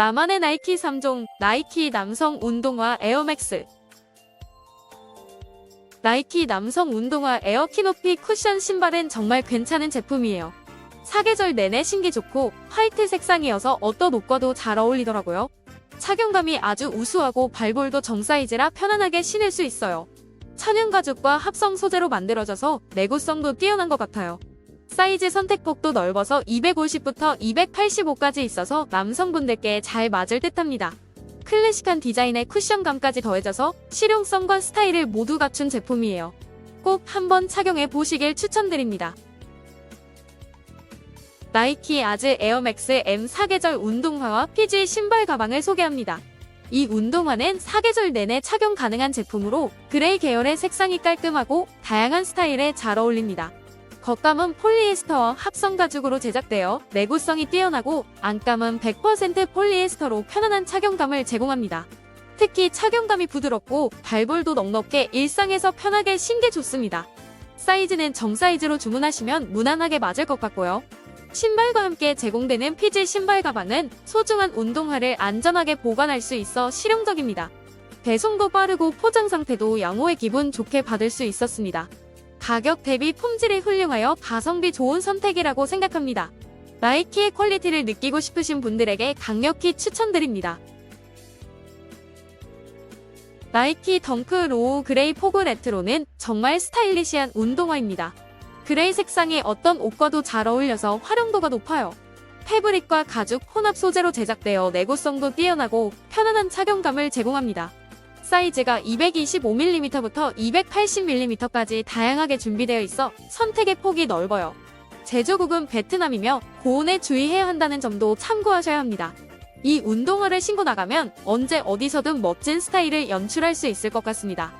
나만의 나이키 3종, 나이키 남성 운동화 에어맥스. 나이키 남성 운동화 에어 키높이 쿠션 신발은 정말 괜찮은 제품이에요. 사계절 내내 신기 좋고 화이트 색상이어서 어떤 옷과도 잘 어울리더라고요. 착용감이 아주 우수하고 발볼도 정사이즈라 편안하게 신을 수 있어요. 천연 가죽과 합성 소재로 만들어져서 내구성도 뛰어난 것 같아요. 사이즈 선택폭도 넓어서 250부터 285까지 있어서 남성분들께 잘 맞을 듯합니다. 클래식한 디자인에 쿠션감까지 더해져서 실용성과 스타일을 모두 갖춘 제품이에요. 꼭 한번 착용해 보시길 추천드립니다. 나이키 아즈 에어맥스 M 사계절 운동화와 PG 신발 가방을 소개합니다. 이 운동화는 사계절 내내 착용 가능한 제품으로 그레이 계열의 색상이 깔끔하고 다양한 스타일에 잘 어울립니다. 겉감은 폴리에스터와 합성 가죽으로 제작되어 내구성이 뛰어나고 안감은 100% 폴리에스터로 편안한 착용감을 제공합니다. 특히 착용감이 부드럽고 발볼도 넉넉해 일상에서 편하게 신게 좋습니다. 사이즈는 정 사이즈로 주문하시면 무난하게 맞을 것 같고요. 신발과 함께 제공되는 피지 신발 가방은 소중한 운동화를 안전하게 보관할 수 있어 실용적입니다. 배송도 빠르고 포장 상태도 양호해 기분 좋게 받을 수 있었습니다. 가격 대비 품질이 훌륭하여 가성비 좋은 선택이라고 생각합니다. 나이키의 퀄리티를 느끼고 싶으신 분들에게 강력히 추천드립니다. 나이키 덩크 로우 그레이 포그 레트로는 정말 스타일리시한 운동화입니다. 그레이 색상이 어떤 옷과도 잘 어울려서 활용도가 높아요. 패브릭과 가죽 혼합 소재로 제작되어 내구성도 뛰어나고 편안한 착용감을 제공합니다. 사이즈가 225mm부터 280mm까지 다양하게 준비되어 있어 선택의 폭이 넓어요. 제조국은 베트남이며 고온에 주의해야 한다는 점도 참고하셔야 합니다. 이 운동화를 신고 나가면 언제 어디서든 멋진 스타일을 연출할 수 있을 것 같습니다.